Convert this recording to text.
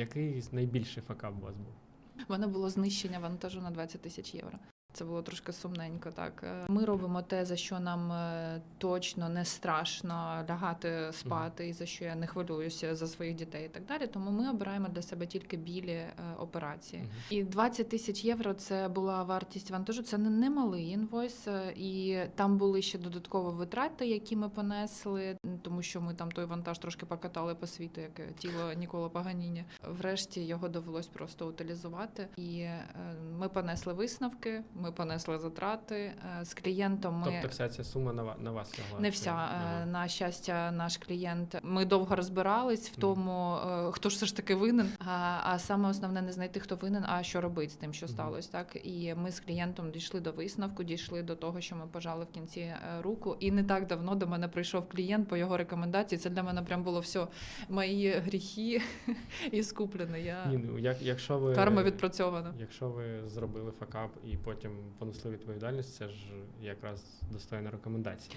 Який найбільший факап у вас був? Мене було знищення вантажу на 20 тисяч євро. Це було трошки сумненько. Так Е, ми робимо те, за що нам е, точно не страшно лягати спати, і за що я не хвилююся за своїх дітей і так далі. Тому ми обираємо для себе тільки білі е, операції. І 20 тисяч євро це була вартість вантажу. Це не немалий інвойс, і там були ще додаткові витрати, які ми понесли, тому що ми там той вантаж трошки покатали по світу, як тіло Нікола Паганіні. Врешті його довелось просто утилізувати. І ми понесли висновки, ми понесли затрати е, з клієнтом. Ми Тобто вся ця сума на, на вас лягла? не вся на Е, на щастя, наш клієнт. Ми довго розбирались в тому, е, хто ж все ж таки винен. А, а саме основне не знайти, хто винен, а що робити з тим, що сталося. Так і ми з клієнтом дійшли до висновку, дійшли до того, що ми пожали в кінці руку. І не так давно до мене прийшов клієнт по його рекомендації. Це для мене прям було все мої гріхи і скуплені. Я Ні, ну, як, якщо ви... карма відпрацьована. Якщо ви зробили факап і потім понесли відповідальність, це ж якраз достойна рекомендація.